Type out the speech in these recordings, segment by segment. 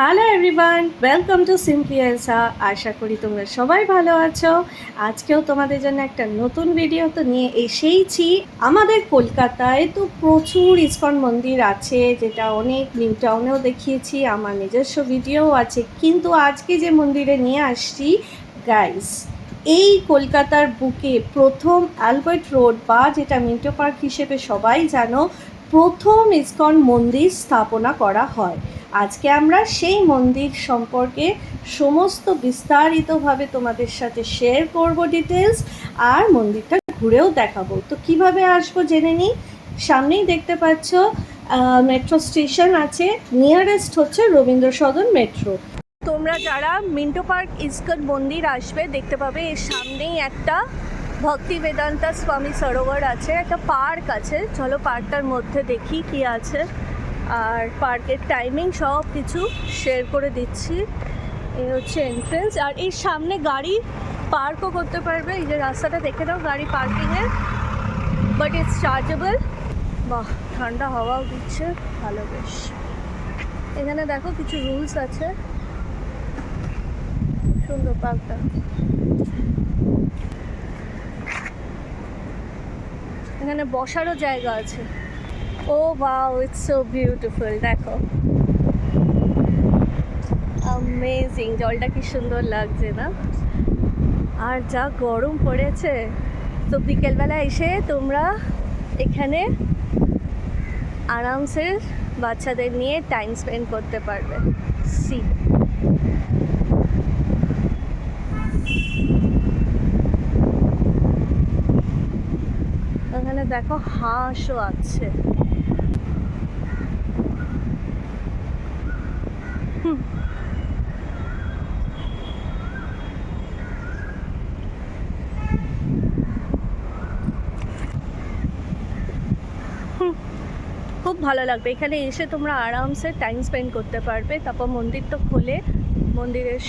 Hello everyone welcome to simply Elsa আশা করি তোমরা সবাই ভালো আছো। আজকেও তোমাদের জন্য একটা নতুন ভিডিও তো নিয়ে এসেইছি। আমাদের কলকাতায় তো প্রচুর ইস্কন মন্দির আছে, যেটা অনেক নিউ টাউনেও দেখিয়েছি, আমার নিজস্ব ভিডিও আছে। কিন্তু আজকে যে মন্দিরে নিয়ে আসছি গাইস এই কলকাতার বুকে প্রথম অ্যালবার্ট রোড বা যেটা মিন্টো পার্ক হিসেবে সবাই জানো প্রথম ইস্কন মন্দির স্থাপনা করা হয়। আজকে আমরা সেই মন্দির সম্পর্কে সমস্ত বিস্তারিতভাবে তোমাদের সাথে শেয়ার করব ডিটেলস আর মন্দিরটা ঘুরেও দেখাবো। তো কীভাবে আসব জেনে নিই? সামনেই দেখতে পাচ্ছ মেট্রো স্টেশন আছে। নিয়ারেস্ট হচ্ছে রবীন্দ্র সদন মেট্রো তোমরা যারা মিন্টো পার্ক ইস্কন মন্দির আসবে, দেখতে পাবে এর সামনেই একটা ভক্তি বেদান্তা স্বামী সরোবর আছে, একটা পার্ক আছে। চলো পার্কটার মধ্যে দেখি কি আছে। আর পার্কের টাইমিং সব কিছু শেয়ার করে দিচ্ছি। এই হচ্ছে এন্ট্রেন্স আর এই সামনে গাড়ি পার্কও করতে পারবে। এই যে রাস্তাটা দেখে নাও, গাড়ি পার্কিংয়ের বাট ইটস চার্জেবল বাহ, ঠান্ডা হাওয়াও দিচ্ছে। ভালো বেশ। এখানে দেখো কিছু রুলস আছে। সুন্দর পার্কটা এখানে বসারও জায়গা আছে। ও ওয়াও ইটস সো বিউটিফুল দেখো। অ্যামেজিং জলটা কি সুন্দর লাগছে না? আর যা গরম পড়েছে। তো বিকেলবেলা এসে তোমরা এখানে আরামসে বাচ্চাদের নিয়ে টাইম স্পেন্ড করতে পারবে। সি এখানে দেখো হাঁসও আছে। খুব ভালো লাগবে। এখানে এসে তোমরা আরামসে টাইম স্পেন্ড করতে পারবে। তারপর মন্দির তো খোলে। মন্দিরের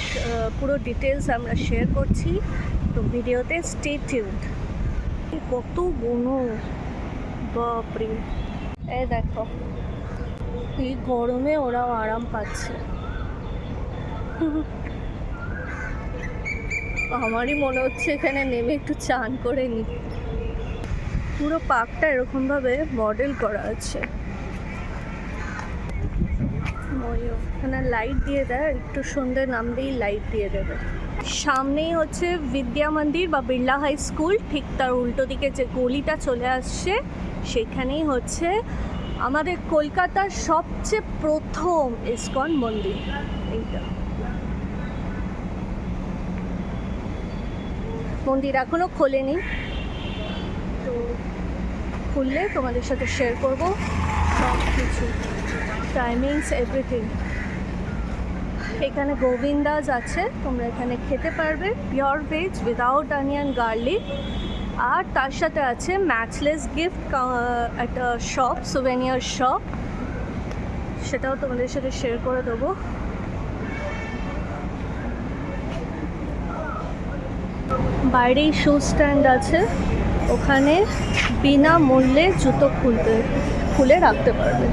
পুরো ডিটেলস আমরা শেয়ার করছি। তো ভিডিওতে স্টে টিউড কত বনো বাপরে। এই দেখো, এই গরমে ওরাও আরাম পাচ্ছে। আমারই মনে হচ্ছে এখানে নেমে একটু চান করে নি। পুরো পার্কটা এরকমভাবে মডেল করা আছে। এখানে লাইট দিয়ে দেয়, একটু সন্ধ্যে নামলেই লাইট দিয়ে দেবে। সামনেই হচ্ছে বিদ্যা মন্দির বা বিড়লা হাই স্কুল, ঠিক তার উল্টো দিকে যে গলিটা চলে আসছে, সেখানেই হচ্ছে আমাদের কলকাতার সবচেয়ে প্রথম ইস্কন মন্দির। এইটা। মন্দির এখনও খোলেনি। তো খুললে তোমাদের সাথে শেয়ার করব। সব কিছু টাইমিংস এভরিথিং এখানে গোবিন্দাজ আছে, তোমরা এখানে খেতে পারবে। Pure veg without onion garlic আর তার সাথে আছে ম্যাচলেস গিফট একটা শপ সুভেনিয়ার শপ সেটাও তোমাদের সাথে শেয়ার করে দেবো। বাইরেই শু স্ট্যান্ড আছে। ওখানে বিনামূল্যে জুতো খুলতে, খুলে রাখতে পারবে।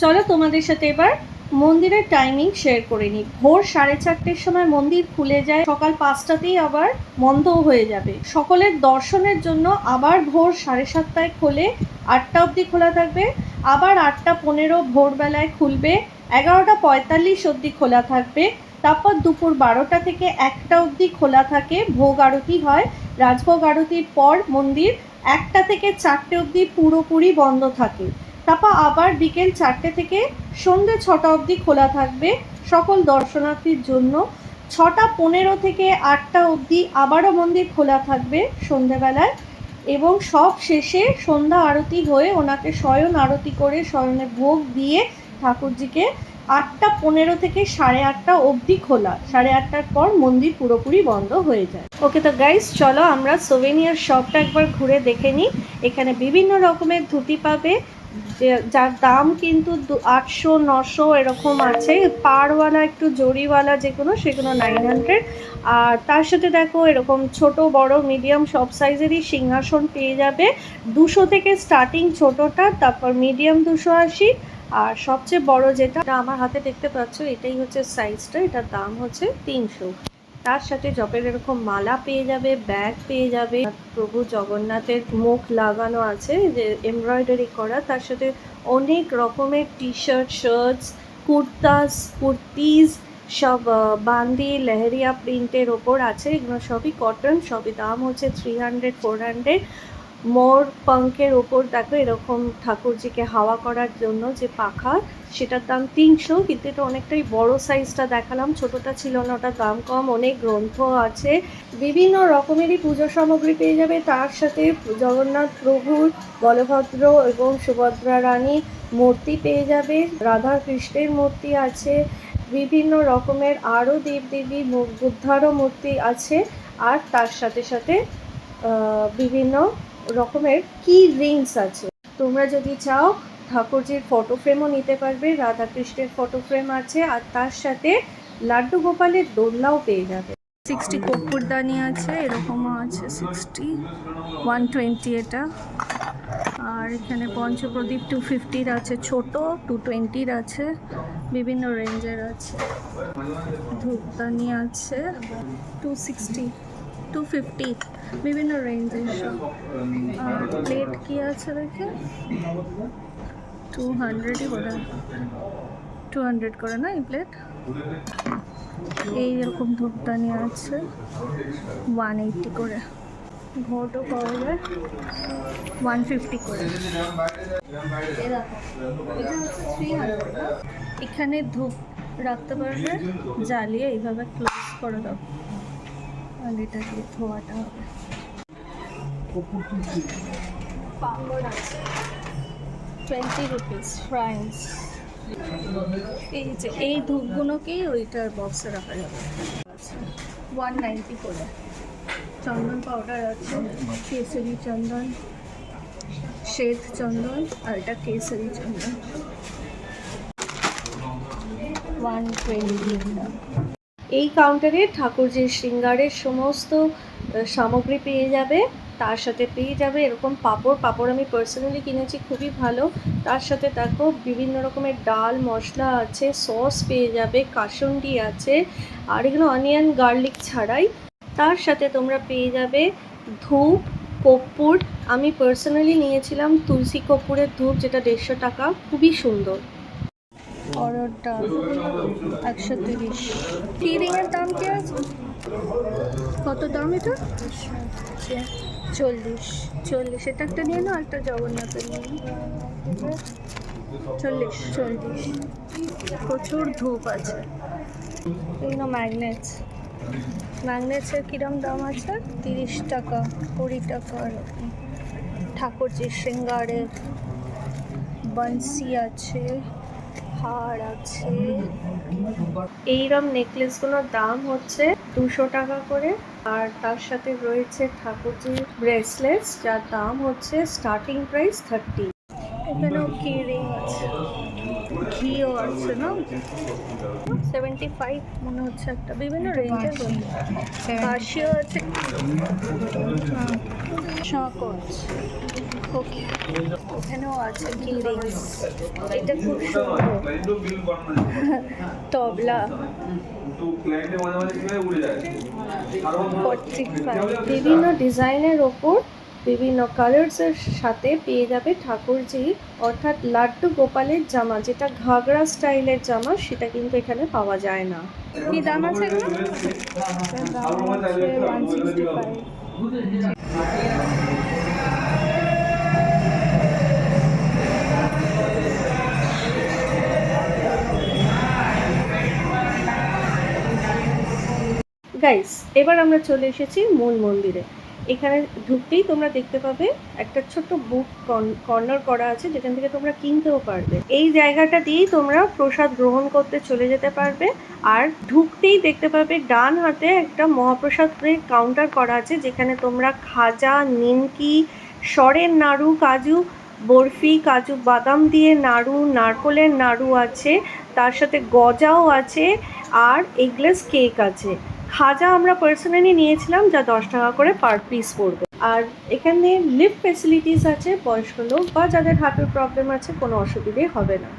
চলো তোমাদের সাথে এবার মন্দিরের টাইমিং শেয়ার করে নিই। ভোর সাড়ে চারটের সময় মন্দির খুলে যায়, সকাল পাঁচটাতেই আবার বন্ধও হয়ে যাবে। সকলের দর্শনের জন্য আবার ভোর সাড়ে সাতটায় খোলে, আটটা অবধি খোলা থাকবে, আবার আটটা পনেরো ভোরবেলায় খুলবে, এগারোটা পঁয়তাল্লিশ অবধি খোলা থাকবে, তারপর দুপুর বারোটা থেকে একটা অবধি খোলা থাকে, ভোগ আরতি হয়, রাজভোগ আরতির পর মন্দির একটা থেকে চারটে অবধি পুরোপুরি বন্ধ থাকে। তারপর আবার বিকেল চারটে থেকে সন্ধ্যে ছটা অবধি খোলা থাকবে সকল দর্শনার্থীর জন্য। ছটা পনেরো থেকে আটটা অবধি আবারও মন্দির খোলা থাকবে সন্ধেবেলায় এবং সব শেষে সন্ধ্যা আরতি হয়ে ওনাকে শয়ন আরতি করে শয়নে ভোগ দিয়ে ঠাকুরজিকে আটটা পনেরো থেকে সাড়ে আটটা অবধি খোলা। সাড়ে আটটার পর মন্দির পুরোপুরি বন্ধ হয়ে যায়। ওকে তো গাইস চলো আমরা সোভেনিয়ার শপটা একবার ঘুরে দেখে নিই। এখানে বিভিন্ন রকমের ধুতি পাবে যে- যার দাম কিন্তু আটশো, নশো এরকম আছে। পাড়ওয়ালা একটু জরিওয়ালা যেগুলো সেগুলো নাইন হান্ড্রেড আর তার সাথে দেখো, এরকম ছোট, বড় মিডিয়াম সব সাইজেরই সিংহাসন পেয়ে যাবে। দুশো থেকে স্টার্টিং ছোটটা, তারপর মিডিয়াম দুশো আশি। আর সবচেয়ে বড় যেটা আমার হাতে দেখতে পাচ্ছ, এটাই হচ্ছে সাইজটা এটার দাম হচ্ছে তিনশো। তার সাথে জপের এরকম মালা পেয়ে যাবে, ব্যাগ পেয়ে যাবে। প্রভু জগন্নাথের মুখ লাগানো আছে, যে এমব্রয়ডারি করা। তার সাথে অনেক রকমের টি শার্ট শার্টস কুর্তাস কুর্তিজ সব বান্দি, লেহেরিয়া প্রিন্টের ওপর আছে। এগুলো সবই কটন সবই দাম হচ্ছে three hundred four hundred more পাঙ্কের ওপর দেখো এরকম ঠাকুরজিকে হাওয়া করার জন্য যে পাখা সেটার দাম তিনশো, কিন্তু এটা অনেকটাই বড় সাইজটা দেখালাম। ছোটটা ছিল না, ওটার দাম কম, অনেক গ্রন্থ আছে। বিভিন্ন রকমেরই পুজো সামগ্রী পেয়ে যাবে। তার সাথে জগন্নাথ প্রভুর, বলভদ্র এবং সুভদ্রা রানী মূর্তি পেয়ে যাবে। রাধা কৃষ্ণের মূর্তি আছে। বিভিন্ন রকমের আরও দেবদেবী বুদ্ধারও মূর্তি আছে। আর তার সাথে সাথে বিভিন্ন রকমের কি রিংস আছে। তোমরা যদি চাও, ঠাকুরজির ফটো ফ্রেমও নিতে পারবে, রাধাকৃষ্ণের ফটো ফ্রেম আছে, আর তার সাথে লাড্ডু গোপালের দোলনাও পেয়ে যাবে। সিক্সটি কর্পূরদানি আছে, এরকমও আছে সিক্সটি ওয়ান টোয়েন্টি এটা। আর এখানে পঞ্চপ্রদীপ টু ফিফটির আছে, ছোট টু টোয়েন্টির আছে, বিভিন্ন রেঞ্জের আছে। ধূপদানি আছে টু সিক্সটি টু ফিফটি বিভিন্ন রেঞ্জের সব আর প্লেট কি আছে দেখে? টু হান্ড্রেডই বোধ টু হান্ড্রেড করে না এই প্লেট এই এরকম ধূপদানি আছে। ওয়ান এইটটি করে। ঘটও পাওয়া যায় ওয়ান ফিফটি করে। এই দেখো, এটা হচ্ছে 300 না? এখানে ধূপ রাখতে পারবে জ্বালিয়ে এইভাবে ক্লোজ করে দাও। আর এটাকে ধোয়াটা টোয়েন্টি রুপিস ফ্রাইস এই যে, এই ধূপগুলোকেই ওইটার বক্সে রাখা যাবে। ওয়ান নাইনটি করে। চন্দন পাউডার আছে কেসরি চন্দন, শ্বেত চন্দন আর এটা কেসরি চন্দন। ওয়ান টোয়েন্টি এই কাউন্টারে ঠাকুরজির শৃঙ্গারের সমস্ত সামগ্রী পেয়ে যাবে, তার সাথে পেয়ে যাবে এরকম পাপড়। পাপড় আমি পার্সোনালি কিনেছি, খুবই ভালো। তার সাথে দেখো বিভিন্ন রকমের ডাল, মশলা আছে সস পেয়ে যাবে কাসুন্ডি আছে, আর এগুলো অনিয়ন গার্লিক ছাড়াই। তার সাথে তোমরা পেয়ে যাবে ধূপ, কর্পূর। আমি পার্সোনালি নিয়েছিলাম তুলসী কর্পূরের ধূপ, যেটা দেড়শো টাকা। খুবই সুন্দর। অর্ডার ডাল একশো তিরিশ। কি রিংয়ের দাম কি আছে? কত দাম এটা? চল্লিশ চল্লিশ। এটা একটা নিয়ে নাও একটা জগন্নাথের নিয়ে। চল্লিশ। চল্লিশ। প্রচুর ধূপ আছে। এগুলো ম্যাগনেটস ম্যাগনেটসের কিরম দাম আছে? তিরিশ টাকা কুড়ি টাকা এরকম। ঠাকুরজির শৃঙ্গারের বংশী আছে। হার আছে। এইরম নেকলেসগুলোর দাম হচ্ছে দুশো টাকা করে। আর তার সাথে রয়েছে ঠাকুরজির ব্রেসলেটস যার দাম হচ্ছে স্টার্টিং প্রাইস থার্টি এখানেও কি রিং আছে। ঘিও আছে না? সেভেন্টি ফাইভ মনে হচ্ছে একটা। বিভিন্ন রেঞ্জের বাসিও আছে। শাঁকচ ওকে এখানেও আছে কি এটা খুব সুন্দর। তবলা। বিভিন্ন ডিজাইনের ওপর বিভিন্ন কালার্সের সাথে পেয়ে যাবে ঠাকুরজি। অর্থাৎ লাড্ডু গোপালের জামা যেটা ঘাগরা স্টাইলের জামা সেটা কিন্তু এখানে পাওয়া যায় না। কি দাম আছে এগুলো? গাইস এবার আমরা চলে এসেছি মূল মন্দিরে। এখানে ঢুকতেই তোমরা দেখতে পাবে একটা ছোট্ট বুক কর্নার করা আছে, যেখান থেকে তোমরা কিনতেও পারবে। এই জায়গাটা দিয়েই তোমরা প্রসাদ গ্রহণ করতে চলে যেতে পারবে, আর ঢুকতেই দেখতে পাবে ডান হাতে একটা মহাপ্রসাদের কাউন্টার করা আছে, যেখানে তোমরা খাজা, নিমকি, সরের নাড়ু, কাজু, বরফি, কাজু বাদাম দিয়ে নাড়ু, নারকোলের নাড়ু আছে, তার সাথে গজাও আছে, আর এগলেস কেক আছে। খাজা আমরা পার্সোনালি নিয়েছিলাম, যা দশ টাকা করে পার পিস পড়বে। আর এখানে লিফট ফেসিলিটিস আছে, বয়স্ক লোক বা যাদের হার্টের প্রবলেম আছে, কোনো অসুবিধে হবে না।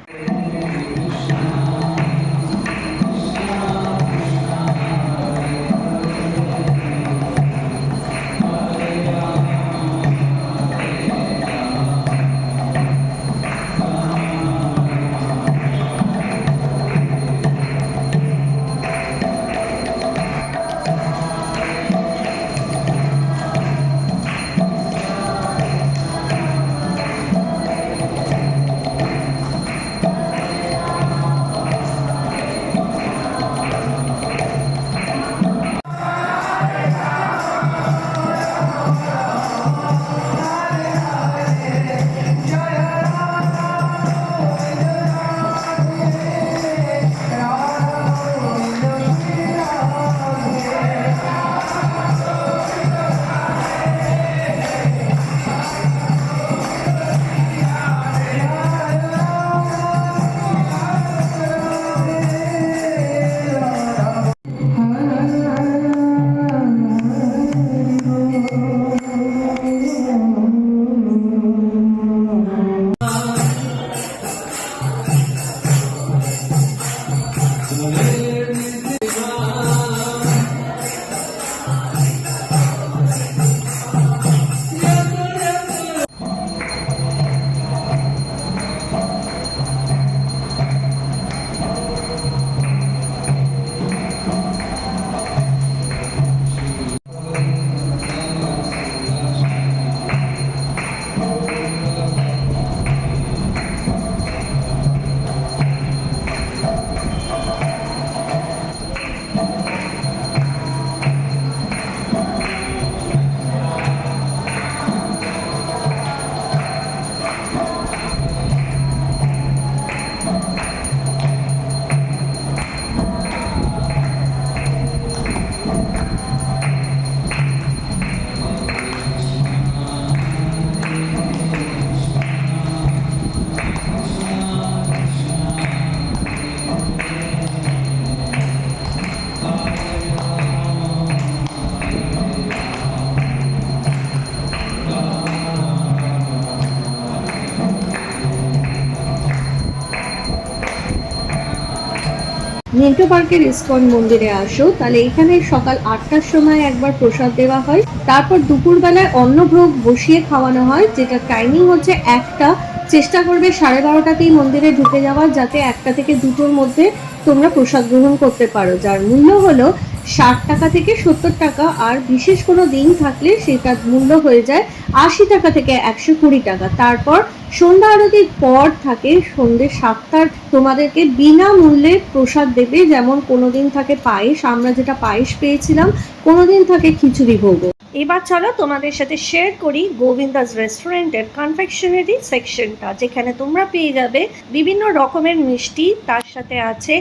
মিন্টো পার্কের ইস্কন মন্দিরে আসো। তাহলে এখানে সকাল আটটার সময় একবার প্রসাদ দেওয়া হয়। তারপর দুপুরবেলায় অন্নভোগ বসিয়ে খাওয়ানো হয়, যেটা টাইমিং হচ্ছে একটা। চেষ্টা করবে সাড়ে বারোটাতেই মন্দিরে ঢুকে যাওয়া যাতে একটা থেকে দুটোর মধ্যে তোমরা প্রসাদ গ্রহণ করতে পারো। যার মূল্য হলো ষাট টাকা থেকে সত্তর টাকা, আর বিশেষ কোনো দিন থাকলে সেটার মূল্য হয়ে যায় আশি টাকা থেকে একশো কুড়ি টাকা। তারপর সন্ধ্যা আরতির পর থাকে সন্ধ্যে সাতটার তোমাদেরকে বিনামূল্যে প্রসাদ দেবে। যেমন কোনোদিন থাকে পায়েস, আমরা যেটা পায়েস পেয়েছিলাম কোনোদিন থাকে খিচুড়ি ভোগ। এবার চলো তোমাদের সাথে শেয়ার করি গোবিন্দাস রেস্টুরেন্টের কনফেকশনারি সেকশনটা যেখানে তোমরা পেয়ে যাবে বিভিন্ন রকমের মিষ্টি। তার সাথে আছে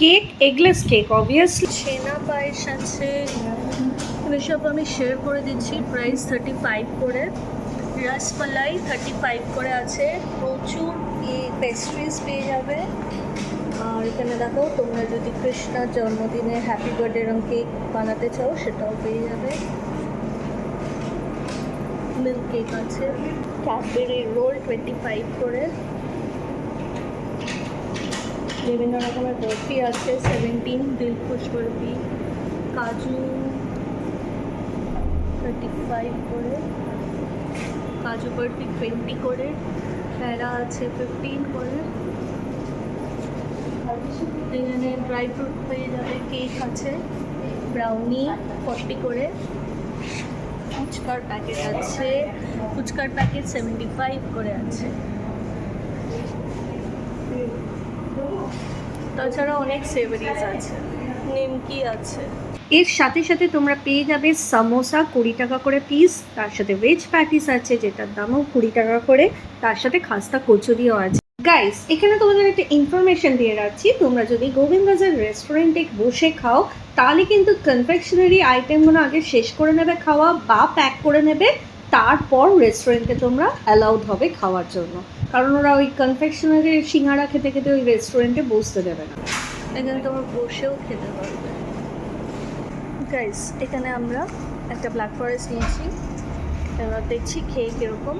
কেক এগলেস কেক অবভিয়াসলি ছেনা পায়েস আছে। এসব আমি শেয়ার করে দিচ্ছি প্রাইস থার্টি ফাইভ করে। রসমালাই থার্টি ফাইভ করে আছে। প্রচুর পেস্ট্রিজ পেয়ে যাবে। আর এখানে দেখো, তোমরা যদি কৃষ্ণার জন্মদিনে হ্যাপি বার্থডে রং কেক বানাতে চাও, সেটাও পেয়ে যাবে। মিল্ক কেক আছে। ক্যাডবেরি রোল টোয়েন্টি ফাইভ করে। বিভিন্ন রকমের বরফি আছে সেভেন্টিন দিলখুশ বরফি, কাজু থার্টি ফাইভ করে, কাজু বরফি টোয়েন্টি করে প্যারা আছে ফিফটিন করে। এখানে ড্রাই ফ্রুট পেয়ে যাবে কেক আছে ব্রাউনি ফর্টি করে। ফুচকার প্যাকেট আছে, ফুচকার প্যাকেট সেভেন্টি ফাইভ করে আছে। তাছাড়া অনেক সেভারিজ আছে। নিমকি আছে। এর সাথে সাথে তোমরা পেয়ে যাবে সামোসা কুড়ি টাকা করে পিস তার সাথে ভেজ প্যাটিস আছে, যেটার দামও কুড়ি টাকা করে, তার সাথে খাস্তা কচুরিও আছে। গাইস এখানে তোমাদের একটা ইনফরমেশন দিয়ে রাখছি, তোমরা যদি গোবিন্দাজের রেস্টুরেন্টে বসে খাও, তাহলে কিন্তু কনফেকশনারি আইটেমগুলো আগে শেষ করে নেবে খাওয়া বা প্যাক করে নেবে, তারপর রেস্টুরেন্টে তোমরা অ্যালাউড হবে খাওয়ার জন্য। কারণ ওরা ওই কনফেকশনারি সিঙ্গারা খেতে খেতে ওই রেস্টুরেন্টে বসতে দেবে না। এখানে তোমার বসেও খেতে পারবে। গাইস এখানে আমরা একটা ব্ল্যাক ফরেস্ট নিয়েছি। এবার দেখছি খেয়ে কীরকম।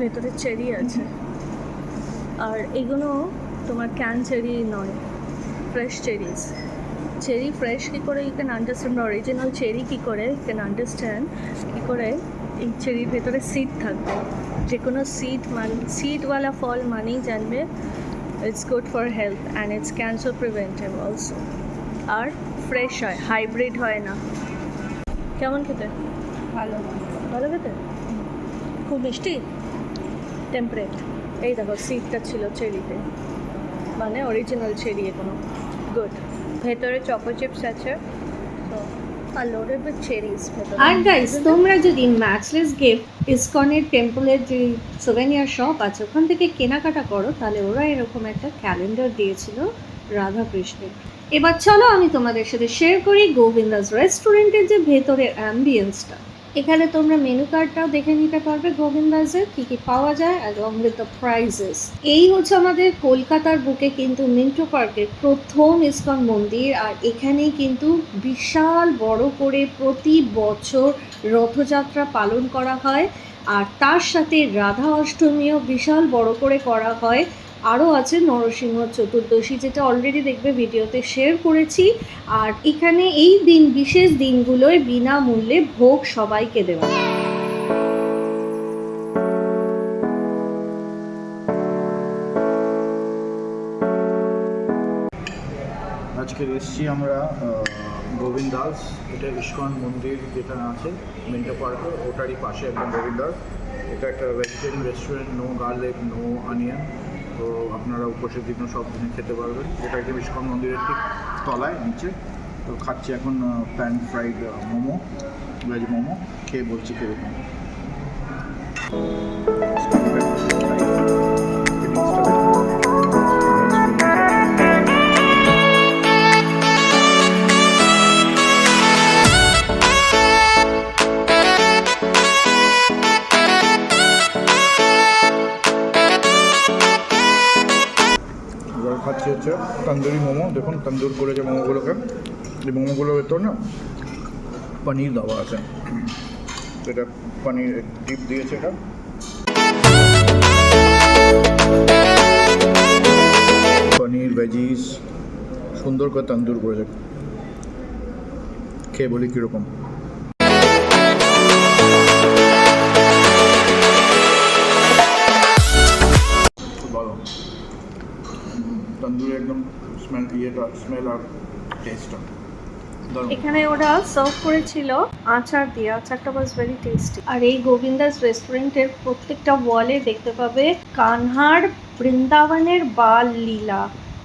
ভেতরে চেরি আছে। আর এগুলো তোমার ক্যান চেরি নয় ফ্রেশ চেরিজ চেরি ফ্রেশ কী করে you can understand original cherry কী করে ইউ ক্যান আন্ডারস্ট্যান্ড কী করে এই চেরির ভেতরে সিড থাকবে। যে কোনো সিড মান সিডওয়ালা ফল মানেই জানবে it's good for health and it's cancer preventive also R fresh হয় হাইব্রিড হয় না। কেমন খেতে? ভালো। ভালো খেতে? খুব মিষ্টি? টেম্পারেট এই দেখো সিটটা ছিল চেরিতে মানে অরিজিনাল চেরি এগুলো গুড ভেতরে চকো চিপস আছে। আর লোডেড উইথ চেরিজ আর গাইস তোমরা যদি ম্যাচলেস গিফট ইসকনের টেম্পলের যে সোভেনিয়ার শপ আছে, ওখান থেকে কেনাকাটা করো, তাহলে ওরা এরকম একটা ক্যালেন্ডার দিয়েছিল রাধা কৃষ্ণের এবার চলো আমি তোমাদের সাথে শেয়ার করি গোবিন্দাস রেস্টুরেন্টের যে ভেতরের অ্যাম্বিয়েন্সটা এখানে তোমরা মেনু কার্ডটাও দেখে নিতে পারবে, গোবিন্দাসের কী কী পাওয়া যায় অ্যালং উইথ দ্য প্রাইজেস এই হচ্ছে আমাদের কলকাতার বুকে কিন্তু মিন্টো পার্কের প্রথম ইসকন মন্দির, আর এখানেই কিন্তু বিশাল বড় করে প্রতি বছর রথযাত্রা পালন করা হয়, আর তার সাথে রাধা অষ্টমীও বিশাল বড় করে করা হয়। আরও আছে নরসিংহ চতুর্দশী, যেটা অলরেডি দেখবে ভিডিওতে শেয়ার করেছি। আর এখানে এই দিন, বিশেষ দিনগুলোয় বিনামূল্যে ভোগ সবাইকে দেওয়া। আজকে এসেছি আমরা গোবিন্দ দাস, এটা ইস্কন মন্দির যেটা আছে, মিন্টো পার্কে, ওটারই পাশে একদম গোবিন্দ দাস। এটা একটা vegetarian restaurant no garlic no onion তো আপনারা উপসের জন্য সব দিন খেতে পারবেন। এটা একটা ইস্কন মন্দিরের ঠিক তলায়, নিচে। তো খাচ্ছি এখন pan fried momo veg momo. খেয়ে বলছি কীরকম। দেখুন, তন্দুর করেছে মোমোগুলোকে, এই মোমোগুলোর ভেতর না পনির দেওয়া আছে। এটা পনির ডিপ দিয়েছে এটা। পনির ভেজিস সুন্দর করে তন্দুর করেছে খেয়ে বলি কীরকম। তন্দুরি একদম স্মেল ইয়েটা স্মেল আর টেস্টটা এখানে ওরা সার্ভ করেছিল আচার দিয়ে। আচারটা ওয়াজ ভেরি টেস্টি আর এই গোবিন্দাস রেস্টুরেন্টের প্রত্যেকটা ওয়ালে দেখতে পাবে কানহার বৃন্দাবনের বাল লীলা।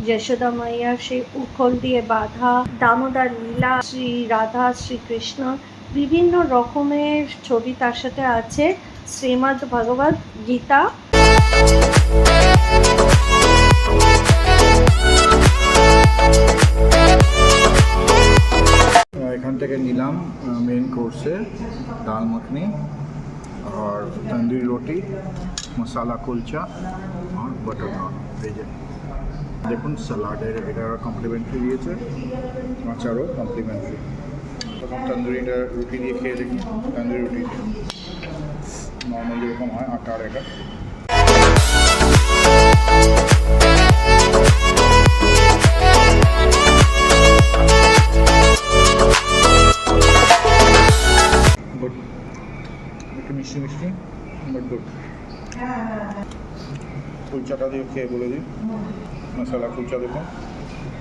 যশোদা মাইয়ার সেই উখল দিয়ে বাঁধা, দামোদর লীলা, শ্রী রাধা শ্রীকৃষ্ণ বিভিন্ন রকমের ছবি তার সাথে আছে। শ্রীমদ্ ভগবত গীতা। এখান থেকে নিলাম মেন কোর্সে ডাল মাখনি আর তন্দুরি রুটি, মশালা কুলচা আর বাটার নান ভেজে দেখুন স্যালাডের এটা কমপ্লিমেন্টারি দিয়েছে। আচারও কমপ্লিমেন্টারি তখন তন্দুরিটা রুটি দিয়ে খেয়ে দেখি। তন্দুরি রুটি নর্মাল যেরকম হয়, আটার এটা গুড কুলচাটা দিয়ে খেয়ে বলে দিই। মশলা কুলচা দেখুন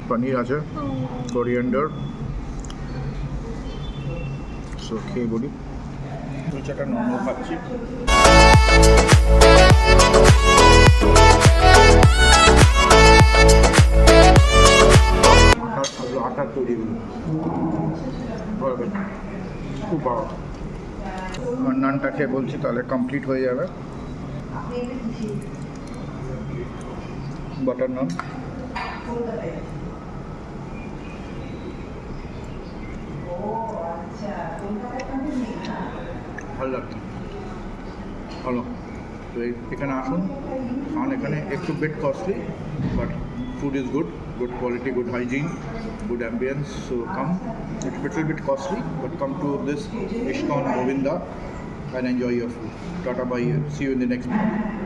পনির আছে কোরিয়েন্ডার সো খেয়ে বলি। কুলচাটা নর্মাল খাচ্ছি আটার তৈরি খুব ভালো। আর নানটা খেয়ে বলছি, তাহলে কমপ্লিট হয়ে যাবে। বাটার নান ভালো লাগছে। ভালো। তো এখানে আসুন। কারণ এখানে একটু bit costly but food is good good quality good hygiene good ambience. So come. It's a little bit costly, but come to this Ishkan Govinda and enjoy your food. Tata bye. See you in the next video.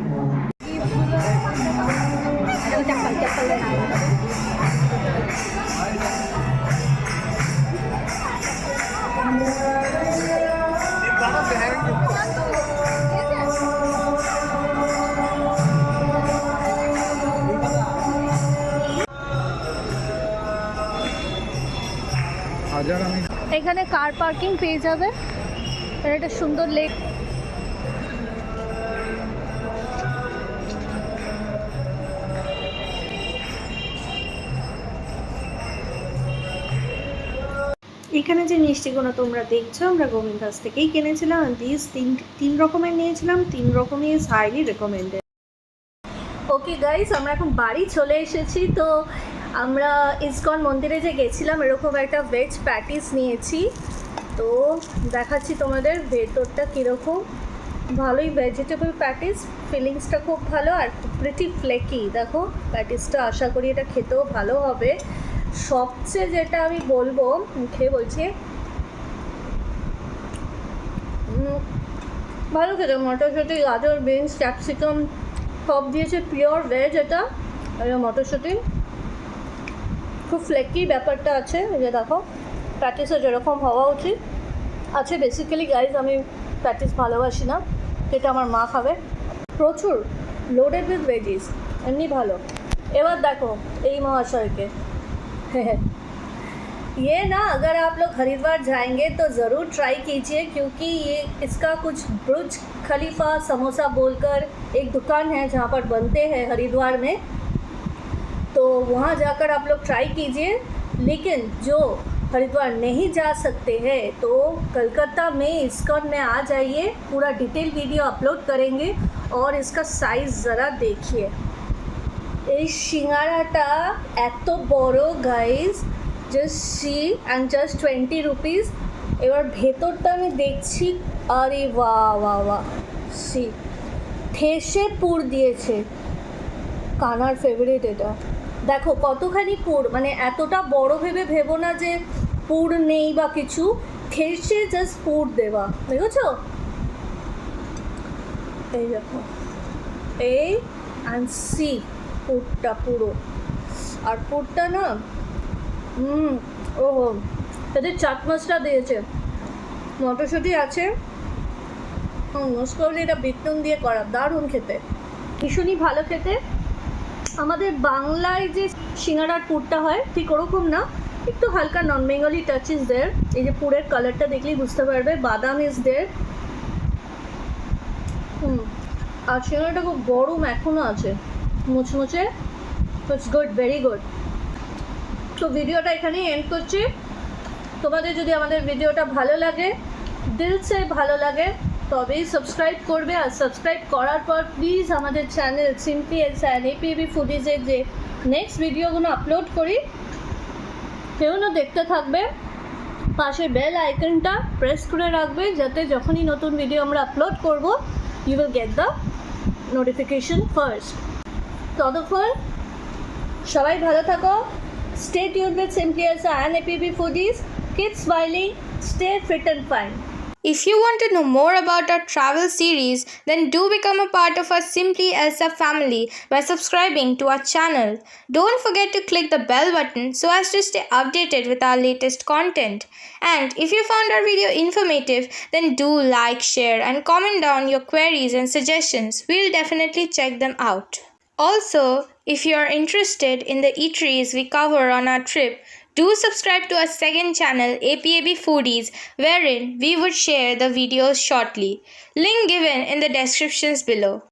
Parking পেয়ে যাবে। এর একটা সুন্দর lake. এখানে যে মিষ্টিগুলো তোমরা দেখছ আমরা গোবিন্দাস থেকেই কিনেছিলাম দিস তিন তিন রকমের নিয়েছিলাম তিন রকমই is highly recommended okay guys আমরা এখন বাড়ি চলে এসেছি তো আমরা ইসকন মন্দিরে যে গেছিলাম এরকম একটা ভেজ প্যাটিস নিয়েছি। তো দেখাচ্ছি তোমাদের ভেতরটা কীরকম। ভালোই ভেজিটেবল প্যাটিস ফিলিংসটা খুব ভালো আর প্রিটি ফ্লেকি দেখো প্যাটিসটা আশা করি এটা খেতেও ভালো হবে। সবচেয়ে যেটা আমি বলব খেয়ে বলছি ভালো খেতে। মটরশুঁটি, গাজর, বিনস, ক্যাপসিকাম, সব দিয়েছে পিওর ভেজ এটা। মটরশুঁটি, খুব ফ্লেকি ব্যাপারটা আছে যে দেখো। প্যাটিসে যেরকম হওয়া উচিত আছে বেসিক্যালি গাইজ আমি প্যাটিস ভালোবাসি না এটা আমার মা খাবে প্রচুর লোডেড উইথ ভেজিস এমনি ভালো এবার দেখো এই মহাশয়কে ये ना अगर आप लोग हरिद्वार जाएंगे तो ज़रूर ट्राई कीजिए क्योंकि ये इसका कुछ ब्रुज खलीफा समोसा बोलकर एक दुकान है जहाँ पर बनते हैं हरिद्वार में तो वहाँ जाकर आप लोग ट्राई कीजिए लेकिन जो हरिद्वार नहीं जा सकते हैं तो कलकत्ता में इस्कॉन में आ जाइए पूरा डिटेल वीडियो अपलोड करेंगे और इसका साइज़ ज़रा देखिए এই সিঙ্গারাটা এত বড় guys just see and just twenty rupees এবার ভেতরটা আমি দেখছি আরে বা বা বা সি ঠেসে পুর দিয়েছে কানার ফেভারিট এটা দেখো, কতখানি পুর মানে এতটা বড় ভেবে ভেবো না যে পুর নেই বা কিছু। ঠেসে জাস্ট পুর দেওয়া দেখেছ এই দেখো, এই অ্যান্ড সি পুরটা পুরো। আর পুরটা না হুম ওহো তাদের চাট মাছটা দিয়েছে। মটরশুঁটি আছে। মোস্ট প্রবলি এটা বিটনুন দিয়ে করা, দারুণ খেতে। ভীষণই ভালো খেতে। আমাদের বাংলায় যে সিঙ্গারার পুরটা হয়, ঠিক ওরকম না। একটু হালকা non Bengali touch is there এই যে পুরের কালারটা দেখলেই বুঝতে পারবে, বাদাম ইজ দের হুম, আর সিঙ্গারাটা খুব গরম এখনও আছে। মুচমুচে ইটস গুড ভেরি গুড তো ভিডিওটা এখানেই এন্ড করছি। তোমাদের যদি আমাদের ভিডিওটা ভালো লাগে, দিল সে ভালো লাগে তবেই সাবস্ক্রাইব করবে আর সাবস্ক্রাইব করার পর প্লিজ আমাদের channel simply S and APB ফুডিজের যে নেক্সট ভিডিওগুলো আপলোড করি না দেখতে থাকবে পাশে বেল আইকনটা প্রেস করে রাখবে যাতে যখনই নতুন ভিডিও আমরা আপলোড করব you will get the notification first ততক্ষণ সবাই ভালো থাকো stay tune with simply S and APB foodies keep smiling stay fit and fine If you want to know more about our travel series, then do become a part of our Simply Elsa family by subscribing to our channel. Don't forget to click the bell button so as to stay updated with our latest content. And if you found our video informative, then do like, share, and comment down your queries and suggestions. We'll definitely check them out. Also, if you are interested in the eateries we cover on our trip, do subscribe to our second channel, APAB Foodies, wherein we would share the videos shortly. Link given in the descriptions below.